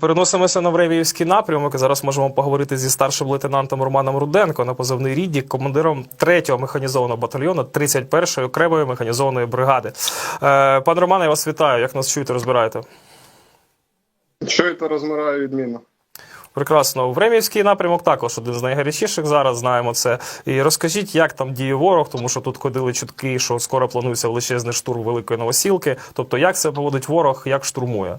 Переносимося на Времіївський напрямок. Зараз можемо поговорити зі старшим лейтенантом Романом Руденко на позивний Ріддік, командиром 3-го механізованого батальйону 31-ї окремої механізованої бригади. Е, Пане Романе, я вас вітаю. Як нас чуєте, розбираєте? Чуєте, розмираю відмінно. Прекрасно. Времівський напрямок також один з найгарячіших зараз. Знаємо це. І розкажіть, як там діє ворог, тому що тут ходили чутки, що скоро планується величезний штурм великої новосілки. Тобто, як це поводить ворог, як штурмує?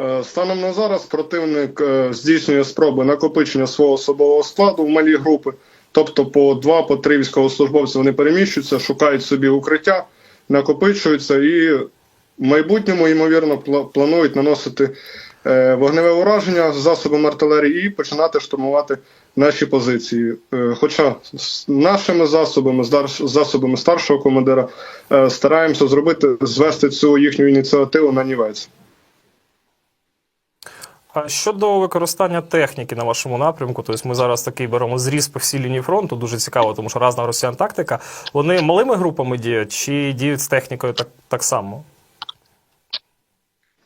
Е, Станом на зараз противник е, здійснює спроби накопичення свого особового складу в малі групи, тобто по два, по три військовослужбовці вони переміщуються, шукають собі укриття, накопичуються і в майбутньому, ймовірно, планують наносити е, вогневе ураження з засобами артилерії і починати штурмувати наші позиції. Хоча з нашими засобами, засобами старшого командира, стараємося зробити звести цю їхню ініціативу на нівець. А щодо використання техніки на вашому напрямку, тобто ми зараз такий беремо зріз по всій лінії фронту, дуже цікаво, тому що разна росіян тактика. Вони малими групами діють чи діють з технікою так, так само?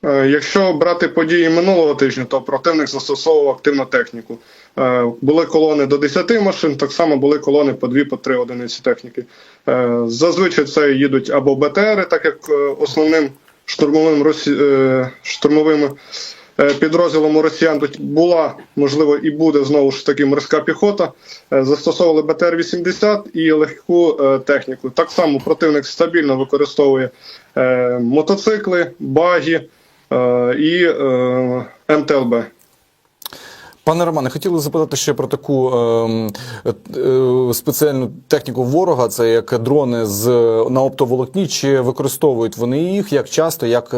Е, Якщо брати події минулого тижня, то противник застосовував активну техніку. Е, Були колони до 10 машин, так само були колони по 2 по 3 одиниці техніки. Е, Зазвичай це їдуть або БТРи, так як основним штурмовим росі... е, підрозділом у росіян тут була, можливо, і буде знову ж таки морська піхота. Е, Застосовували БТР-80 і легку е, техніку. Так само противник стабільно використовує мотоцикли, багі е, і МТЛБ. Пане Романе, хотіли запитати ще про таку ем, е, е, спеціальну техніку ворога, це як дрони з на оптоволокні. Чи використовують вони їх, як часто, як,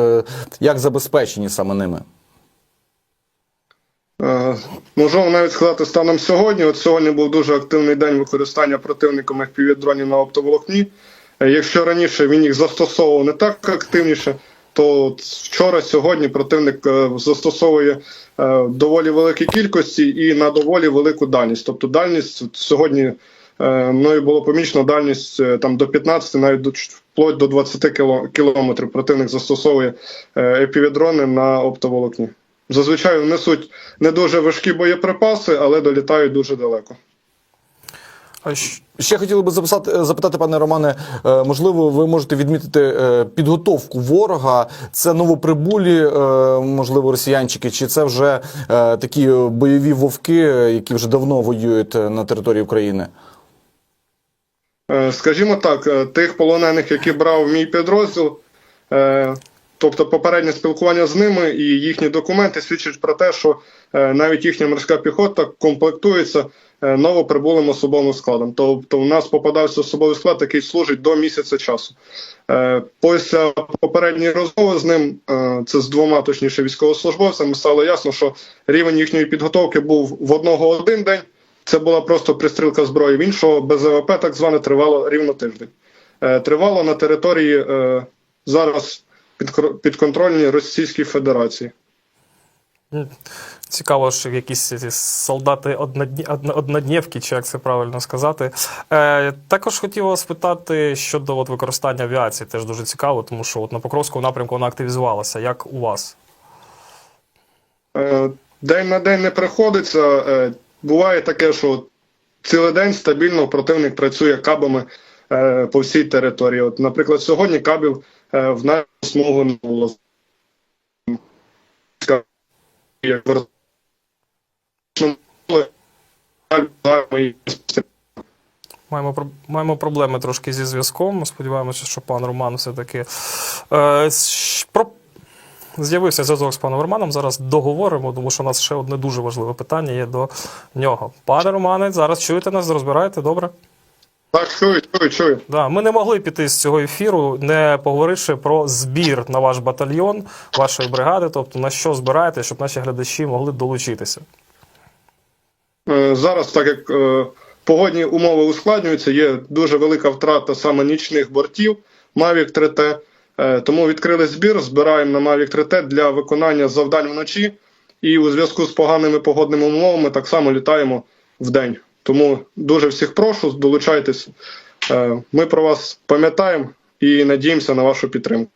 як забезпечені саме ними? Е, Можу навіть сказати станом сьогодні. От сьогодні був дуже активний день використання противником FPV-дронів на оптоволокні. Е, Якщо раніше він їх застосовував не так активніше, то вчора, сьогодні противник е, застосовує доволі великі кількості і на доволі велику дальність. Тобто дальність сьогодні мною було помічено дальність там до 15, навіть до вплоть до 20 кіло- кілометрів. Противник застосовує FPV-дрони на оптоволокні. Зазвичай несуть не дуже важкі боєприпаси, але долітають дуже далеко. Ще хотіли би записати, запитати, пане Романе, е, можливо, ви можете відмітити е, підготовку ворога. Це новоприбулі, е, можливо, росіянчики, чи це вже е, такі бойові вовки, е, які вже давно воюють е, на території України? Е, Скажімо так, е, тих полонених, які брав мій підрозділ, е, тобто попереднє спілкування з ними і їхні документи свідчать про те, що е, навіть їхня морська піхота комплектується е, новоприбулим особовим складом. Тобто, у нас попадався особовий склад, який служить до місяця часу. Е, Після попередньої розмови з ним, це з двома точніше військовослужбовцями, стало ясно, що рівень їхньої підготовки був в одного один день. Це була просто пристрілка зброї. В іншого БЗВП так зване тривало рівно тиждень. Тривало на території зараз підконтрольній Російській Федерації. Цікаво, що якісь солдати однодні, однодневки, чи як це правильно сказати. Е, також хотів вас питати щодо от, використання авіації. Теж дуже цікаво, тому що от на Покровському напрямку вона активізувалася. Як у вас? Е, День на день не приходиться. Е, Буває таке, що цілий день стабільно противник працює кабами е, по всій території. От, наприклад, сьогодні кабів в нашу смугу не було. Маємо, маємо проблеми трошки зі зв'язком. Сподіваємося, що пан Роман все-таки е, про... з'явився зв'язок з паном Романом. Зараз договоримо, тому що у нас ще одне дуже важливе питання є до нього. Пане Романе, зараз чуєте нас, розбираєте? Добре? Так, чую, чую, чую. Да, ми не могли піти з цього ефіру, не поговоривши про збір на ваш батальйон, вашої бригади, тобто на що збираєте, щоб наші глядачі могли долучитися. Е, Зараз, так як е, погодні умови ускладнюються, є дуже велика втрата саме нічних бортів Mavic 3T. Е, Тому відкрили збір, збираємо на Mavic 3T для виконання завдань вночі. І у зв'язку з поганими погодними умовами так само літаємо вдень. Тому дуже всіх прошу, долучайтесь. Е, Ми про вас пам'ятаємо і надіємося на вашу підтримку.